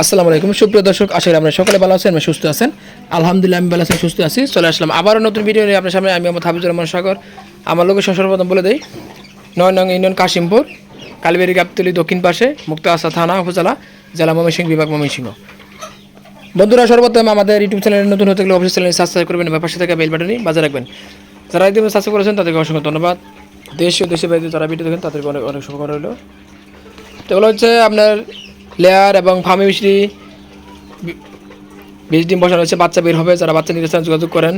আসসালামু আলাইকুম। সুপ্রিয় দর্শক, আশা করি আপনারা সকলে ভালো আছেন এবং সুস্থ আছেন। আলহামদুলিল্লাহ, আমি ভালো আছি, সুস্থ আছি। চলে আসলাম আবারও নতুন ভিডিও নিয়ে আপনার সামনে। আমি মোহাম্মদ হাফিজুর রহমান সাগর। আমার লোকেশন সর্বপ্রথম বলে দেই নয় নং ইউনিয়ন কাশিমপুর কালবেরি গাবতলি দক্ষিণ পাশে মুক্ত আসা থানা, উপজেলা, জেলা ময়মনসিংহ বিভাগ ময়মনসিংহ। বন্ধুরা, সর্বপ্রথম আমাদের ইউটিউব চ্যানেলে নতুন হতে গেলে অবশ্যই চ্যানেল সাবস্ক্রাইব করবেন এবং পাশে থাকা বেল বাটনই বাজে রাখবেন। যারা ইতিমধ্যে সাবস্ক্রাইব করেছেন, তাদেরকে অসংখ্য ধন্যবাদ। দেশ ও দেশের বাইরে যারা ভিডিও দেখেন, তাদেরকে অনেক অনেক শুভকামনা রইল। তো হচ্ছে আপনার লেয়ার এবং ফার্মি মিশ্রি বিশ ডিম বসানো হচ্ছে বাচ্চা বের হবে, যারা বাচ্চা নিতে চান যোগাযোগ করেন।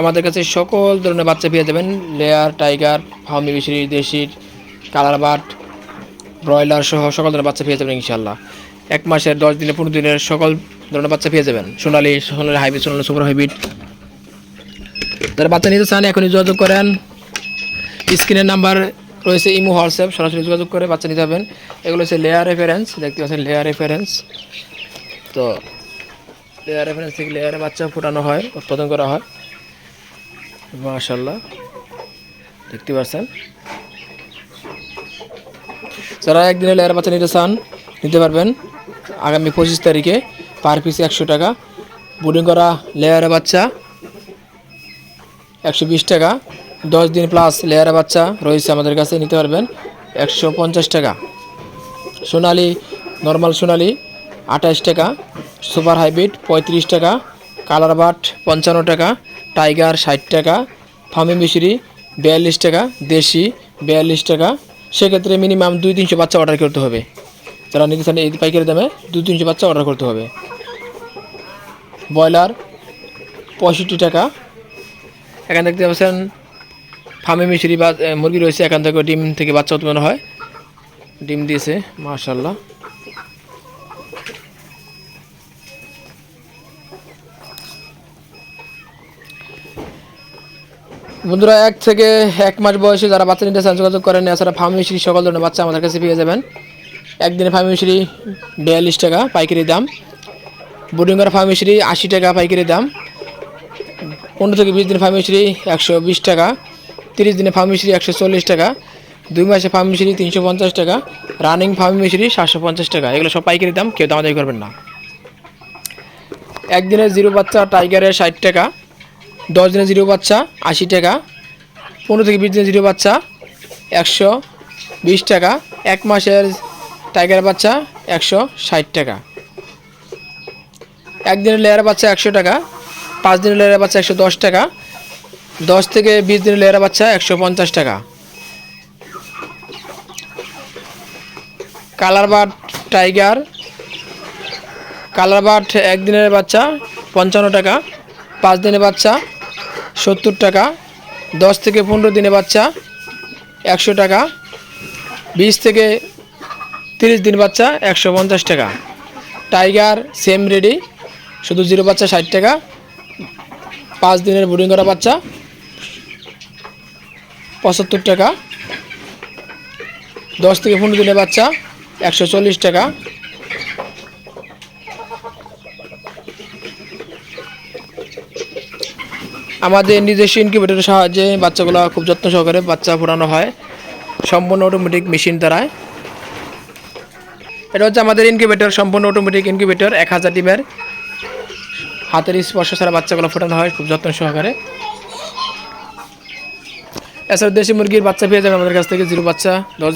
আমাদের কাছে সকল ধরনের বাচ্চা পেয়ে যাবেন। লেয়ার টাইগার ফার্মি মিশ্রি দেশির কালার বাট ব্রয়লার সহ সকল ধরনের বাচ্চা পেয়ে যাবেন ইনশাল্লাহ এক মাসের, দশ দিনে পনেরো দিনের সকল ধরনের বাচ্চা পেয়ে যাবেন। Sonali Sonali hybrid, Sonali super hybrid. যারা বাচ্চা নিতে চান, এখনই যোগাযোগ করেন। স্ক্রিনের নাম্বার রয়েছে ইমো, হোয়াটসঅ্যাপ, সরাসরি যোগাযোগ করে বাচ্চা নিতে হবেন এগুলো হচ্ছে লেয়ার রেফারেন্স দেখতে পাচ্ছেন লেয়ার রেফারেন্স তো লেয়ার রেফারেন্স থেকে লেয়ারে বাচ্চা ফোটানো হয়, উৎপাদন করা হয়। মাশাল্লাহ দেখতে পাচ্ছেন। যারা একদিনে লেয়ার বাচ্চা নিতে চান, নিতে পারবেন। আগামী পঁচিশ তারিখে পার পিস একশো টাকা। বুডিং করা লেয়ারে বাচ্চা একশো বিশ টাকা। দশ দিন প্লাস লেয়ারে বাচ্চা রয়েছে আমাদের কাছে, নিতে পারবেন একশো পঞ্চাশ টাকা। সোনালি নর্মাল সোনালি আঠাশ টাকা সুপার হাইব্রিড পঁয়ত্রিশ টাকা কালার বাট পঞ্চান্ন টাকা টাইগার ষাট টাকা ফার্মি মিশরি বিয়াল্লিশ টাকা, দেশি বিয়াল্লিশ টাকা। সেক্ষেত্রে মিনিমাম দুই তিনশো বাচ্চা অর্ডার করতে হবে। যারা নিতে চান এই পাইকারি দামে দুই তিনশো বাচ্চা অর্ডার করতে হবে। ব্রয়লার পঁয়ষট্টি টাকা। এখানে দেখতে পাচ্ছেন ফার্মে মিশরি বা মুরগি রয়েছে, এখান থেকে ডিম থেকে বাচ্চা উৎপন্ন হয়। ডিম দিয়েছে মাশাল্লাহ বন্ধুরা, এক থেকে এক মাস বয়সে যারা বাচ্চা নিতে চান, যোগাযোগ করেন, এছাড়া ফার্ম মিশরি সকল ধরনের বাচ্চা আমাদের কাছে পেয়ে যাবেন। একদিনে ফার্ম মিশরি বিয়াল্লিশ টাকা পাইকারি দাম। বুডিঙ্গার ফার্ম মিশরি আশি টাকা পাইকারি দাম। পনেরো থেকে বিশ দিন ফার্মেসি একশো বিশ টাকা। তিরিশ দিনে ফার্মেসি একশো চল্লিশ টাকা, দুই মাসে ফার্মেসি তিনশো পঞ্চাশ টাকা রানিং ফার্মেসি সাতশো পঞ্চাশ টাকা। এগুলো সব পাইকারি দাম, কেউ দামাদামি করবেন না। একদিনের জিরো বাচ্চা টাইগারের ষাট টাকা দশ দিনের জিরো বাচ্চা আশি টাকা, পনেরো থেকে বিশ দিনের জিরো বাচ্চা একশো বিশ টাকা, এক মাসের টাইগার বাচ্চা একশো ষাট টাকা। একদিনের লেয়ার বাচ্চা একশো টাকা পাঁচ দিনের লেয়ার বাচ্চা একশো দশ টাকা দশ থেকে বিশ দিনের লেয়ারা বাচ্চা একশো পঞ্চাশ টাকা। কালার বাট টাইগার, কালার বাট একদিনের বাচ্চা পঞ্চান্ন টাকা, পাঁচ দিনের বাচ্চা সত্তর টাকা, দশ থেকে পনেরো দিনের বাচ্চা একশো টাকা, বিশ থেকে তিরিশ দিন বাচ্চা একশো পঞ্চাশ টাকা। টাইগার সেম রেডি, শুধু জিরো বাচ্চা ষাট টাকা, পাঁচ দিনের বোর্ডিং করা বাচ্চা পঁচাত্তর টাকা। দশ থেকে পনেরো দিনের বাচ্চা, একশো চল্লিশ টাকা। আমাদের নিজস্ব ইনকিউবেটরের সাহায্যে বাচ্চাগুলো খুব যত্ন সহকারে বাচ্চা ফোটানো হয়। সম্পূর্ণ অটোমেটিক মেশিন দ্বারায় এটা হচ্ছে আমাদের ইনকিউবেটর সম্পূর্ণ অটোমেটিক ইনকিউবেটর এক হাজার ডিমের। হাতের স্পর্শ ছাড়া বাচ্চাগুলো ফোটানো হয় খুব যত্ন সহকারে। এছাড়া দেশি মুরগির বাচ্চা পেয়ে যাবেন আমাদের কাছ থেকে, জিরো বাচ্চা, দশ।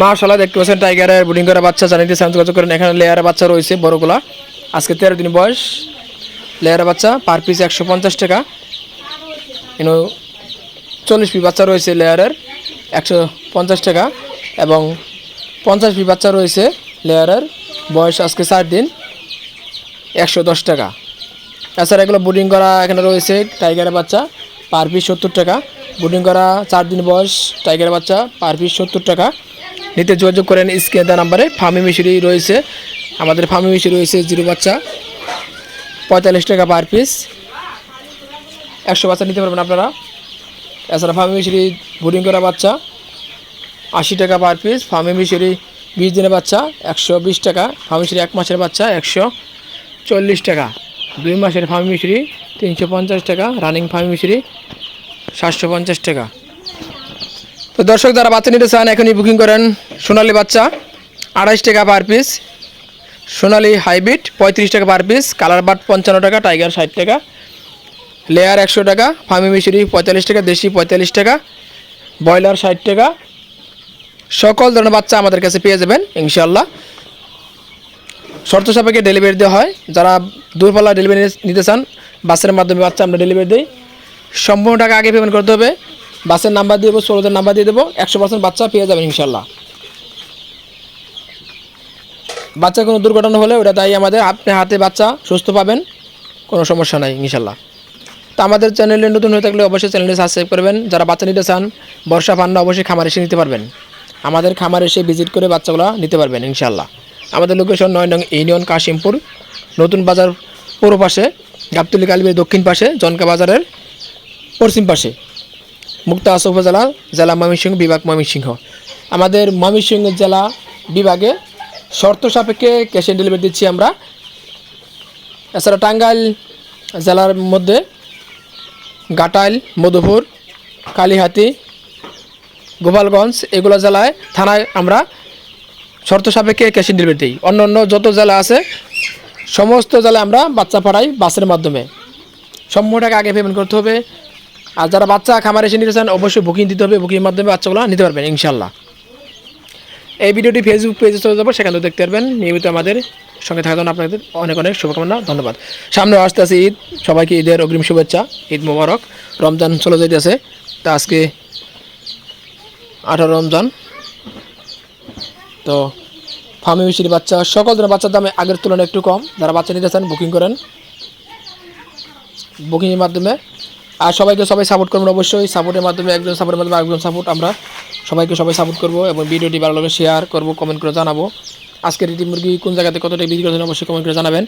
মাশাল্লাহ দেখতে পাচ্ছেন টাইগারের বুডিং করা বাচ্চা জানিতে চান যোগাযোগ করেন, এখানে লেয়ারের বাচ্চা রয়েছে, বড়গুলা। আজকে তেরো দিন বয়স, লেয়ারের বাচ্চা পার পিস একশো পঞ্চাশ টাকা। ইনো চল্লিশ পিস বাচ্চা রয়েছে লেয়ারের, একশো পঞ্চাশ টাকা। এবং পঞ্চাশ পিস বাচ্চা রয়েছে লেয়ারের, বয়স আজকে চার দিন, একশো দশ টাকা। এছাড়া এগুলো বুডিং করা এখানে রয়েছে, টাইগারের বাচ্চা পার পিস সত্তর টাকা। বুডিং করা চার দিন বয়স টাইগার বাচ্চা, পার পিস সত্তর টাকা। নিতে যোগাযোগ করেন স্ক্রিনে দেওয়া নাম্বারে, ফার্মি মিশরি রয়েছে। আমাদের ফার্মি মিশরি রয়েছে জিরো বাচ্চা, পঁয়তাল্লিশ টাকা পার পিস একশো বাচ্চা নিতে পারবেন আপনারা। এছাড়া ফার্মি মিশরি বুডিং করা বাচ্চা, আশি টাকা পার পিস ফার্মি মিশরি বিশ দিনের বাচ্চা, একশো বিশ টাকা। ফার্মি মিশরি এক মাসের বাচ্চা, একশো চল্লিশ টাকা। দুই মাসের ফার্মি মিশরি তিনশো পঞ্চাশ টাকা। রানিং ফার্মি মিশরি সাতশো পঞ্চাশ টাকা। তো দর্শক যারা বাচ্চা নিতে চান, এখনই বুকিং করেন সোনালি বাচ্চা, আড়াইশ টাকা পার পিস সোনালি হাইব্রিড পঁয়ত্রিশ টাকা পার পিস কালার বাট পঞ্চান্ন টাকা টাইগার ষাট টাকা। লেয়ার একশো টাকা, ফার্মি মিশরি পঁয়তাল্লিশ টাকা, দেশি পঁয়তাল্লিশ টাকা। ব্রয়লার ষাট টাকা। সকল ধরনের বাচ্চা আমাদের কাছে পেয়ে যাবেন ইনশাল্লাহ শর্ত সাপেক্ষে ডেলিভারি দেওয়া হয়। যারা দূরপাল্লা ডেলিভারি নিতে চান, বাসের মাধ্যমে বাচ্চা আমরা ডেলিভারি দিই। সম্পূর্ণ টাকা আগে পেমেন্ট করতে হবে। বাসের নাম্বার দিয়ে দেবো ষোলোদের নাম্বার দিয়ে দেবো, একশো পার্সেন্ট বাচ্চা পেয়ে যাবেন ইনশাল্লাহ বাচ্চার কোনো দুর্ঘটনা হলে ওটা তাই আমাদের আপনি হাতে বাচ্চা, সুস্থ পাবেন, কোনো সমস্যা নাই ইনশাল্লাহ তো আমাদের চ্যানেলে নতুন হয়ে থাকলে অবশ্যই চ্যানেলটি সাবস্ক্রাইব করবেন। যারা বাচ্চা নিতে চান, বর্ষা পান্না অবশ্যই খামার এসে নিতে পারবেন। আমাদের খামার এসে ভিজিট করে বাচ্চাগুলো নিতে পারবেন ইনশাল্লাহ আমাদের লোকেশন নয় নং ইউনিয়ন কাশিমপুর, নতুন বাজার পূর্ব পাশে গাবতলি কালিবের দক্ষিণ পাশে জনকা বাজারের পশ্চিম পাশে, মুক্তা আসা উপজেলা জেলা ময়মনসিংহ বিভাগ ময়মনসিংহ। আমাদের ময়মনসিংহ জেলা বিভাগে শর্ত সাপেক্ষে ক্যাশ অন ডেলিভারি দিচ্ছি আমরা। এছাড়া টাঙ্গাইল জেলার মধ্যে গাটাইল মধুপুর, কালীহাতি, গোপালগঞ্জ এগুলো জেলায় থানায় আমরা শর্ত সাপেক্ষে ক্যাশ অন ডেলিভারি দিই। অন্য অন্য যত জেলা আছে, সমস্ত জেলায় আমরা বাচ্চা পাঠাই বাসের মাধ্যমে। সম্পূর্ণ টাকা আগে পেমেন্ট করতে হবে। আর যারা বাচ্চা খামার এসে নিতে চান, অবশ্যই বুকিং দিতে হবে। বুকিংয়ের মাধ্যমে বাচ্চাগুলো নিতে পারবেন ইনশাল্লাহ এই ভিডিওটি ফেসবুক পেজে চলে যাব, সেখানে দেখতে পারবেন। নিয়মিত আমাদের সঙ্গে থাকার জন্য আপনাদের অনেক অনেক শুভকামনা, ধন্যবাদ। সামনে আসতে আছে ঈদ, সবাইকে ঈদের অগ্রিম শুভেচ্ছা, ঈদ মোবারক। রমজান চলে যাইতেছে, তা আজকে আঠারো রমজান। তো ফার্মি মিশির বাচ্চা, সকল ধরনের বাচ্চার দামে আগের তুলনায় একটু কম। যারা বাচ্চা নিতে চান বুকিং করেন। বুকিংয়ের মাধ্যমে আর সবাইকে সবাই সাপোর্ট করবেন অবশ্যই। সাপোর্টের মাধ্যমে একজন সাপোর্টের মাধ্যমে একজন সাপোর্ট আমরা সবাইকে সবাই সাপোর্ট করব এবং ভিডিওটি ভালো লাগলে শেয়ার করব কমেন্ট করে জানাব। আজকের এটি মুরগি কোন জায়গাতে কতটা বিক্রি করছেন অবশ্যই কমেন্ট করে জানাবেন।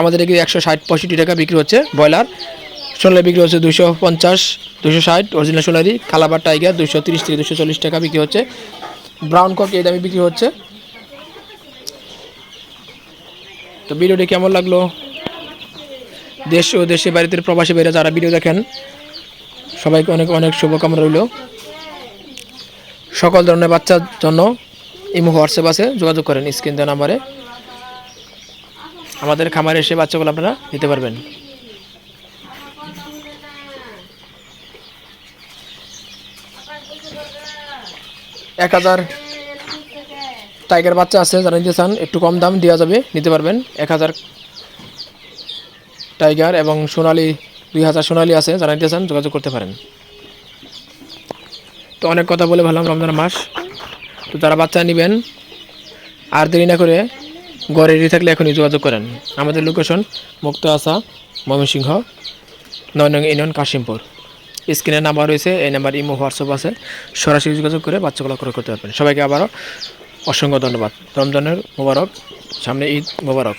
আমাদের এখানে একশো ষাট পঁয়ষট্টি টাকা বিক্রি হচ্ছে ব্রয়লার। সোনালি বিক্রি হচ্ছে দুশো পঞ্চাশ দুশো ষাট অরিজিনাল সোনালি কালাবার টাইগার দুশো তিরিশ থেকে দুশো চল্লিশ টাকা বিক্রি হচ্ছে। ব্রাউন কক এই দামে বিক্রি হচ্ছে। তো ভিডিওটি কেমন লাগল? দেশ ও দেশে বাড়িতে প্রবাসী বাইরে যারা ভিডিও দেখেন, সবাইকে অনেক অনেক শুভকামনা রইল। সকল ধরনের বাচ্চার জন্য ইমো, হোয়াটসঅ্যাপ আছে, যোগাযোগ করেন স্ক্রিন দেওয়া নাম্বারে। আমাদের খামারে এসে বাচ্চাগুলো আপনারা নিতে পারবেন। এক হাজার টাইগার বাচ্চা আছে, যারা নিতে চান, একটু কম দাম দেওয়া যাবে, নিতে পারবেন। এক হাজার টাইগার এবং সোনালি, দুই হাজার সোনালি আছে, যারা নিতে চান, যোগাযোগ করতে পারেন। তো অনেক কথা বলে ভাবলাম রমজান মাস। তো যারা বাচ্চা নেবেন, আর দেরি না করে গড়ে রেডি থাকলে এখনই যোগাযোগ করেন। আমাদের লোকেশন মুক্ত আসা ময়মনসিংহ নয় নং ইউনিয়ন, কাশিমপুর। স্ক্রিনের নাম্বার রয়েছে, এই নাম্বার ইমো, হোয়াটসঅ্যাপ আছে। সরাসরি যোগাযোগ করে বাচ্চাগুলো ক্রয় করতে পারবেন। সবাইকে আবারও অসংখ্য ধন্যবাদ। রমজানের মোবারক, সামনে ঈদ মোবারক।